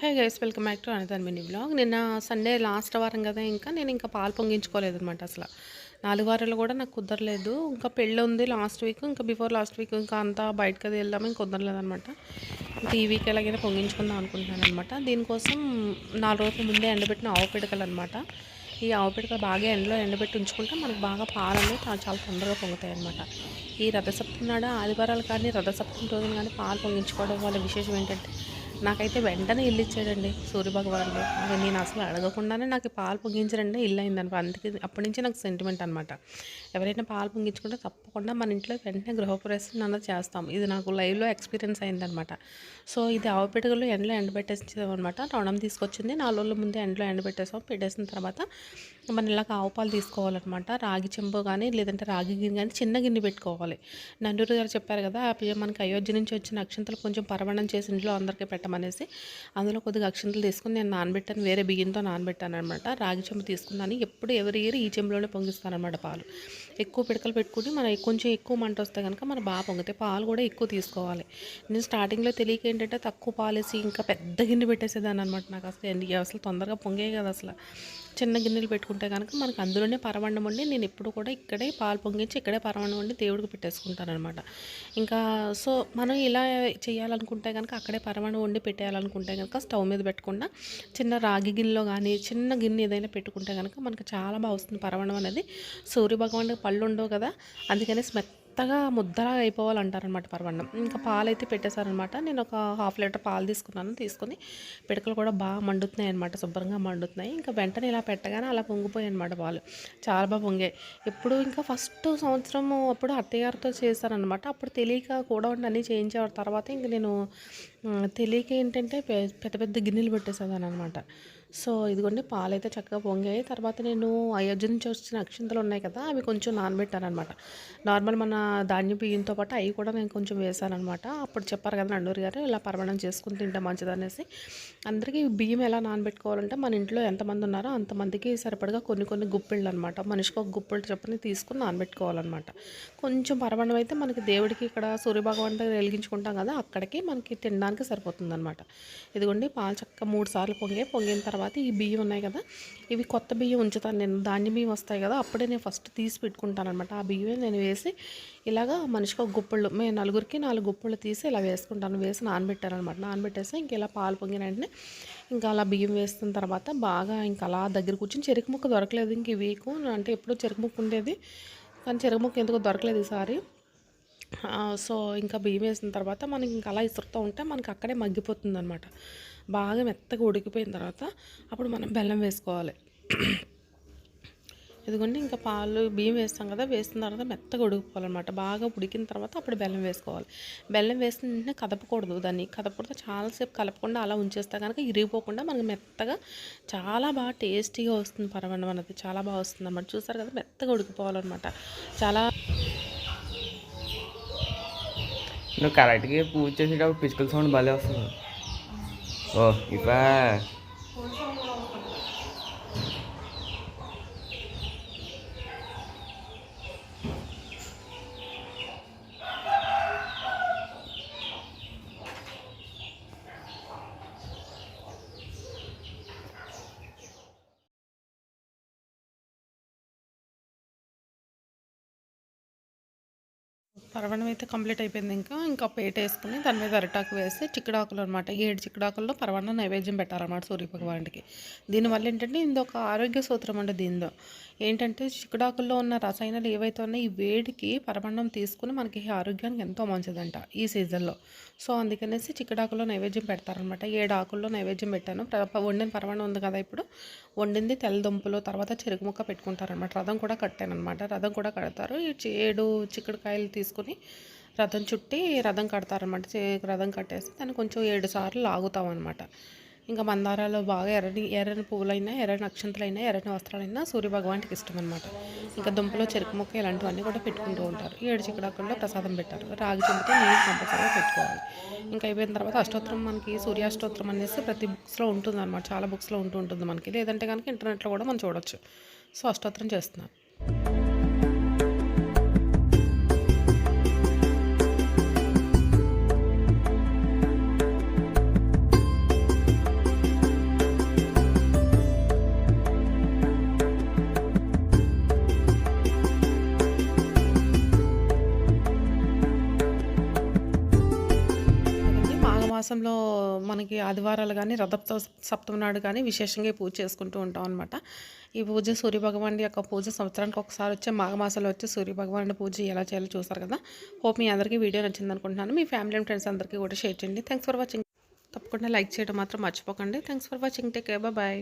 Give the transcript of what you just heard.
Hey guys welcome back to another mini blog నిన్న Sunday last వారం కదా ఇంకా నేను ఇంకా పాలు పొంగించుకోలేదు అనమాట అసలు. నాలుగు వారాలు కూడా నాకు కుదరలేదు. ఇంకా పెళ్ళి ఉంది లాస్ట్ వీక్ ఇంకా బిఫోర్ లాస్ట్ వీక్ ఇంకా అంతా బయటకు అది వెళ్దాము ఇంకా కుదరలేదు అనమాట ఇంకా ఈ వీక్ ఎలాగైనా పొంగించుకుందాం అనుకుంటున్నాను అనమాట దీనికోసం నాలుగు రోజుల ముందే ఎండబెట్టిన ఆవు పిడకలు అనమాట ఈ ఆవు పిడకలు బాగా ఎండలో ఎండబెట్టి ఉంచుకుంటే మనకు బాగా పాలు చాలా చాలా తొందరగా పొంగుతాయి అనమాట ఈ రథసప్తమి నాడు ఆదివారాలు కానీ రథసప్తమి రోజున కానీ పాలు పొంగించుకోవడం వల్ల విశేషం ఏంటంటే నాకైతే వెంటనే ఇల్లు ఇచ్చాడండి సూర్యభగవానుడు నేను అసలు అడగకుండానే నాకు పాలు పొంగించడండి ఇల్లు అయిందనమాట అందుకే అప్పటి నుంచి నాకు సెంటిమెంట్ అనమాట ఎవరైనా పాలు పొంగించుకుంటే తప్పకుండా మన ఇంట్లో వెంటనే గృహప్రవేశం అన్నది చేస్తాం. ఇది నాకు లైవ్లో ఎక్స్పీరియన్స్ అయిందనమాట సో ఇది ఆవుపెట్టుకలు ఎండలో ఎండబెట్టేసాం అనమాట తొండం తీసుకొచ్చింది. నాలుగు రోజుల ముందే ఎండలో ఎండబెట్టేసాం. పెట్టేసిన తర్వాత మనం ఇలాగ ఆవు పాలు తీసుకోవాలన్నమాట. రాగి చెంబు కానీ లేదంటే రాగి గిన్నె కానీ చిన్న గిన్నె పెట్టుకోవాలి. నండూరు గారు చెప్పారు కదా ఆ మనకి అయోధ్య నుంచి వచ్చిన అక్షంతలు కొంచెం పరవణం చేసి ఇంట్లో అందరికీ అనేసి అందులో కొద్దిగా అక్షంతలు తీసుకుని నేను నానబెట్టాను వేరే బియ్యంతో నానబెట్టాను అనమాట రాగి చెంబు తీసుకున్నాను. ఎప్పుడు ఎవరి ఇయర్ ఈ చెంబులోనే పొంగిస్తాను అనమాట పాలు. ఎక్కువ పిడకలు పెట్టుకుని మనం కొంచెం ఎక్కువ మంట వస్తే కనుక మన బాగా పొంగితే పాలు కూడా ఎక్కువ తీసుకోవాలి. నేను స్టార్టింగ్లో తెలియక ఏంటంటే తక్కువ పాలేసి ఇంకా పెద్ద గిన్నె పెట్టేసేదాన్ని అనమాట నాకు అసలు ఎన్ని- అసలు తొందరగా పొంగే కదా అసలు. చిన్న గిన్నెలు పెట్టుకుంటే కనుక మనకు అందులోనే పరవండం వండి నేను ఎప్పుడు కూడా ఇక్కడే పాలు పొంగించి ఇక్కడే పరవండం వండి దేవుడికి పెట్టేసుకుంటాను అనమాట ఇంకా సో మనం ఇలా చేయాలనుకుంటే కనుక అక్కడే పరవండం వండి పెట్టేయాలనుకుంటే కనుక స్టవ్ మీద పెట్టకుండా చిన్న రాగి గిన్నెలో కానీ చిన్న గిన్నె ఏదైనా పెట్టుకుంటే కనుక మనకు చాలా బాగా వస్తుంది పరవండం అనేది. సూర్య భగవానుడికి పళ్ళు ఉండవు కదా అందుకని మెత్తగా ముద్దలా అయిపోవాలంటారనమాట పరవన్నం ఇంకా పాలు అయితే పెట్టేశారనమాట. నేను ఒక హాఫ్ లీటర్ పాలు తీసుకున్నాను. తీసుకొని పిడకలు కూడా బాగా మండుతున్నాయి అనమాట శుభ్రంగా మండుతున్నాయి. ఇంకా వెంటనే ఇలా పెట్టగానే అలా పొంగిపోయాయి అనమాట పాలు. చాలా బాగా పొంగాయి. ఎప్పుడు ఇంకా ఫస్ట్ సంవత్సరం అప్పుడు అత్తయ్య గారితో చేశారనమాట. అప్పుడు తెలియక కూడా ఉండి అన్నీ చేయించేవారు. తర్వాత ఇంక నేను తెలియక ఏంటంటే పె- పెద్ద పెద్ద గిన్నెలు పెట్టేసేదాన్ని అనమాట సో ఇదిగోండి పాలు అయితే చక్కగా పొంగాయి. తర్వాత నేను అయోధ్య నుంచి వచ్చిన అక్షింతలు ఉన్నాయి కదా అవి కొంచెం నానబెట్టానమాట నార్మల్ మన ధాన్యం బియ్యంతో పాటు అవి కూడా నేను కొంచెం వేసాను అనమాట అప్పుడు చెప్పారు కదా నండూరి గారు ఇలా పరమణం చేసుకుని తింటే మంచిదనేసి అందరికీ బియ్యం ఎలా నానబెట్టుకోవాలంటే మన ఇంట్లో ఎంతమంది ఉన్నారో అంతమందికి సరిపడగా కొన్ని కొన్ని గుప్పిళ్ళు అనమాట మనిషికి ఒక గుప్పిళ్ళు చెప్పని తీసుకుని నానబెట్టుకోవాలన్నమాట కొంచెం పరమణం అయితే మనకి దేవుడికి ఇక్కడ సూర్యభగవాన్ దగ్గర వెలిగించుకుంటాం కదా అక్కడికి మనకి తినడానికి సరిపోతుంది అనమాట ఇదిగోండి పాలు చక్క మూడు సార్లు పొంగే పొంగిన తర్వాత తర్వాత ఈ బియ్యం ఉన్నాయి కదా ఇవి కొత్త బియ్యం ఉంచుతాను నేను ధాన్యం బియ్యం వస్తాయి కదా అప్పుడే నేను ఫస్ట్ తీసి పెట్టుకుంటాను అనమాట ఆ బియ్యమే నేను వేసి ఇలాగా మనిషికి ఒక గుప్పళ్ళు మేము నలుగురికి నాలుగు గుప్పళ్ళు తీసి ఇలా వేసుకుంటాను వేసి నానబెట్టాను అనమాట నానబెట్టేసి ఇంక ఇలా పాలు పొంగిన వెంటనే ఇంకా అలా బియ్యం వేసిన తర్వాత బాగా ఇంకా అలా దగ్గర కూర్చొని చెరుకు ముక్క దొరకలేదు ఇంక వీకు వీక్ అంటే ఎప్పుడూ చెరుకు ముక్క ఉండేది కానీ చెరుకు ముక్క ఎందుకో దొరకలేదు ఈసారి. సో ఇంకా బియ్యం వేసిన తర్వాత మనకి ఇంకా అలా ఇసురుతూ ఉంటే మనకి అక్కడే మగ్గిపోతుంది అనమాట బాగా మెత్తగా ఉడికిపోయిన తర్వాత అప్పుడు మనం బెల్లం వేసుకోవాలి. ఇదిగోండి ఇంకా పాలు బియ్యం వేస్తాం కదా వేసిన తర్వాత మెత్తగా ఉడికిపోవాలన్నమాట. బాగా ఉడికిన తర్వాత అప్పుడు బెల్లం వేసుకోవాలి. బెల్లం వేసిన వెంటనే కదపకూడదు దాన్ని. కదపకూడదు చాలాసేపు కలపకుండా అలా ఉంచేస్తే కనుక ఇరిగిపోకుండా మనకి మెత్తగా చాలా బాగా టేస్టీగా వస్తుంది పరమాన్నం మనది. చాలా బాగా వస్తుంది అన్నమాట చూసారు కదా మెత్తగా ఉడికిపోవాలన్నమాట. చాలా నువ్వు కరెక్ట్గా పూజ చేసేటప్పుడు పిచ్చుకల సౌండ్ భలే వస్తుంది. ఓ ఇవా పరవణం అయితే కంప్లీట్ అయిపోయింది ఇంకా. ఇంకా పేట వేసుకుని దాని మీద అరిటాకు వేసి చిక్కుడాకులు అనమాట ఏడు చిక్కుడాకుల్లో పరవణం నైవేద్యం పెట్టాలన్నమాట సూర్య భగవానుడికి దీనివల్ల ఏంటంటే ఇది ఒక ఆరోగ్య సూత్రం అండి దీనిలో ఏంటంటే చిక్కుడాకుల్లో ఉన్న రసాయనాలు ఏవైతే ఉన్నాయో ఈ వేడికి పరవణం తీసుకుని మనకి ఆరోగ్యానికి ఎంతో మంచిదంట ఈ సీజన్లో. సో అందుకనేసి చిక్కుడాకుల్లో నైవేద్యం పెడతారనమాట ఏడు ఆకుల్లో నైవేద్యం పెట్టాను. వండిన పరవణం ఉంది కదా ఇప్పుడు. వండింది తెల్లదుంపులు తర్వాత చెరుకు ముక్క పెట్టుకుంటారనమాట రథం కూడా కట్టాను అనమాట రథం కూడా కడతారు. ఈ ఏడు చిక్కుడుకాయలు తీసుకుని రథం చుట్టి రథం కడతారనమాట రథం కట్టేసి దాన్ని కొంచెం ఏడు సార్లు లాగుతాం అనమాట ఇంకా మందారాలు బాగా ఎర్రని ఎర్రని పువ్వులైనా ఎర్రని అక్షంతలైనా ఎర్రని వస్త్రాలైనా సూర్యభగవానికి ఇష్టం అనమాట ఇంకా దుంపలు చెరుకు మొక్క ఇలాంటివన్నీ కూడా పెట్టుకుంటూ ఉంటారు. ఏడు చిక్కడాకుల్లో ప్రసాదం పెట్టారు. రాగి చెంబుతో నీళ్ళు కంపల్సరీగా పెట్టుకోవాలి. ఇంకా అయిపోయిన తర్వాత అష్టోత్తరం మనకి సూర్యాష్టోత్తరం అనేసి ప్రతి బుక్స్లో ఉంటుంది అనమాట చాలా బుక్స్లో ఉంటూ ఉంటుంది మనకి. లేదంటే కనుక ఇంటర్నెట్లో కూడా మనం చూడొచ్చు. సో అష్టోత్తరం చేస్తున్నాను మాఘమాసంలో మనకి ఆదివారాలు కానీ రథ సప్తమి నాడు కానీ విశేషంగా పూజ చేసుకుంటూ ఉంటాం అనమాట ఈ పూజ సూర్యభగవానుడి యొక్క పూజ సంవత్సరానికి ఒకసారి వచ్చే మాఘమాసంలో వచ్చే సూర్యభగవానుడి పూజ ఎలా చేయాలో చూస్తారు కదా. హోప్ మీ అందరికీ వీడియో నచ్చింది అనుకుంటున్నాను. మీ ఫ్యామిలీ అండ్ ఫ్రెండ్స్ అందరికీ కూడా షేర్ చేయండి. Thanks for watching. తప్పకుండా లైక్ చేయడం మాత్రం మర్చిపోకండి. Thanks for watching. Take bye.